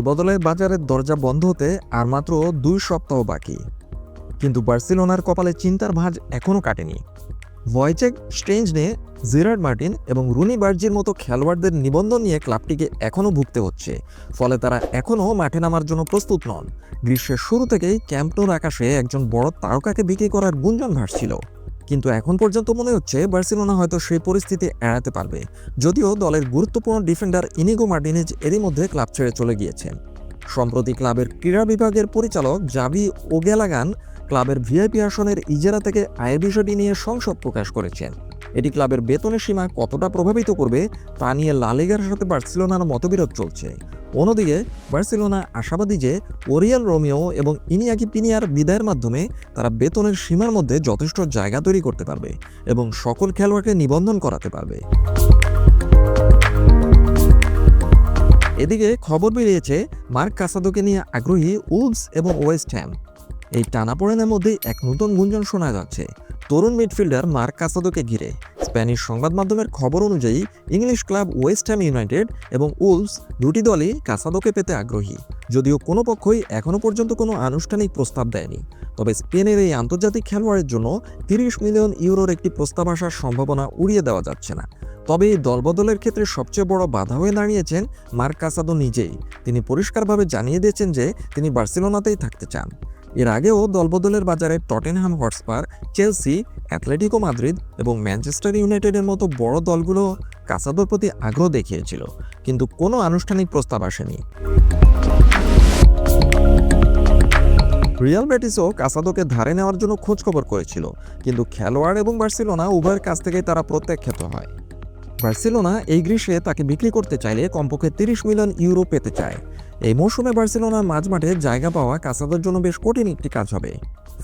দলবদলের বাজারের দরজা বন্ধ হতে আর মাত্র দুই সপ্তাহ বাকি। কিন্তু বার্সেলোনার কপালে চিন্তার ভাঁজ এখনও কাটেনি। ভয়চেক স্ট্রেঞ্জ স্ট্রেঞ্জনে জিরার্ড মার্টিন এবং রুনি বার্জির মতো খেলোয়াড়দের নিবন্ধন নিয়ে ক্লাবটিকে এখনও ভুগতে হচ্ছে। ফলে তারা এখনও মাঠে নামার জন্য প্রস্তুত নন। গ্রীষ্মের শুরু থেকেই ক্যাম্পটোর আকাশে একজন বড় তারকাকে বিক্রি করার গুঞ্জন ভাসছিল। কিন্তু এখন পর্যন্ত মনে হচ্ছে বার্সেলোনা হয়তো সেই পরিস্থিতি এড়াতে পারবে। যদিও দলের গুরুত্বপূর্ণ ডিফেন্ডার ইনিগো মার্টিনেজ এরই মধ্যে ক্লাব ছেড়ে চলে গিয়েছেন। সম্প্রতি ক্লাবের ক্রীড়া বিভাগের পরিচালক জাভি ওগেলাগান ক্লাবের ভিআইপি আসনের ইজারা থেকে আয়ের বিষয়টি নিয়ে সংসদ প্রকাশ করেছেন। এটি ক্লাবের বেতনের সীমা কতটা প্রভাবিত করবে তা নিয়ে লালিগার সাথে বার্সেলোনার মতবিরোধ চলছে। অন্যদিকে, বার্সেলোনা আশাবাদী যে ওরিয়াল রোমিও এবং ইনিয়াকি পিনিয়ার বিদায়ের মাধ্যমে তারা বেতনের সীমার মধ্যে যথেষ্ট জায়গা তৈরি করতে পারবে এবং সকল খেলোয়াড়কে নিবন্ধন করাতে পারবে। এদিকে খবর বেরিয়েছে, মার্ক কাসাদোকে নিয়ে আগ্রহী উলস এবং ওয়েস্ট হ্যাম। এই টানাপোড়েনের মধ্যেই এক নতুন গুঞ্জন শোনা যাচ্ছে। তরুণ মিডফিল্ডার মার্ক কাসাদোকে ঘিরে। স্প্যানিশ সংবাদ মাধ্যমের খবর অনুযায়ী, English club West Ham United এবং উলস দুটি দলই কাসাদোকে পেতে আগ্রহী। যদিও কোনো পক্ষই এখনও পর্যন্ত কোনো আনুষ্ঠানিক প্রস্তাব দেয়নি। তবে স্পেনের এই আন্তর্জাতিক খেলোয়াড়ের জন্য তিরিশ মিলিয়ন ইউরোর একটি প্রস্তাব আসার সম্ভাবনা উড়িয়ে দেওয়া যাচ্ছে না। তবে এই দলবদলের ক্ষেত্রে সবচেয়ে বড় বাধা হয়ে দাঁড়িয়েছেন মার্ক কাসাদো নিজেই। তিনি পরিষ্কারভাবে জানিয়ে দিয়েছেন যে তিনি বার্সেলোনাতেই থাকতে চান। এর আগেও দলবদলের বাজারে Tottenham Hotspur, Chelsea Atletico Madrid এবং ম্যানচেস্টার ইউনাইটেডের মতো বড় দলগুলো কাসাদোর প্রতি আগ্রহ দেখিয়েছিল, কিন্তু কোনো আনুষ্ঠানিক প্রস্তাব আসেনি। রিয়াল বেটিসও কাসাদোকে ধারে নেওয়ার জন্য খোঁজখবর করেছিল, কিন্তু খেলোয়াড় এবং বার্সেলোনা উভয়ের কাছ থেকেই তারা প্রত্যাখ্যাত হয়। বার্সেলোনা এই গ্রীষ্মে তাকে বিক্রি করতে চাইলে কমপক্ষে তিরিশ মিলিয়ন ইউরো পেতে চায়। এই মৌসুমে বার্সেলোনার মাঝমাঠে জায়গা পাওয়া কাসাদোর জন্য বেশ কঠিন একটি কাজ হবে।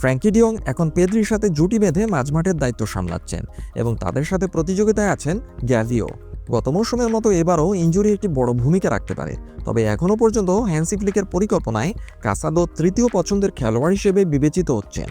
ফ্র্যাঙ্কি ডিয়ং এখন পেদ্রির সাথে জুটি বেঁধে মাঝমাঠের দায়িত্ব সামলাচ্ছেন এবং তাদের সাথে প্রতিযোগিতায় আছেন গ্যাভিও গত মৌসুমের মতো এবারও ইঞ্জুরি একটি বড় ভূমিকা রাখতে পারে। তবে এখনও পর্যন্ত হ্যান্সি ফ্লিকের পরিকল্পনায় কাসাদো তৃতীয় পছন্দের খেলোয়াড় হিসেবে বিবেচিত হচ্ছেন।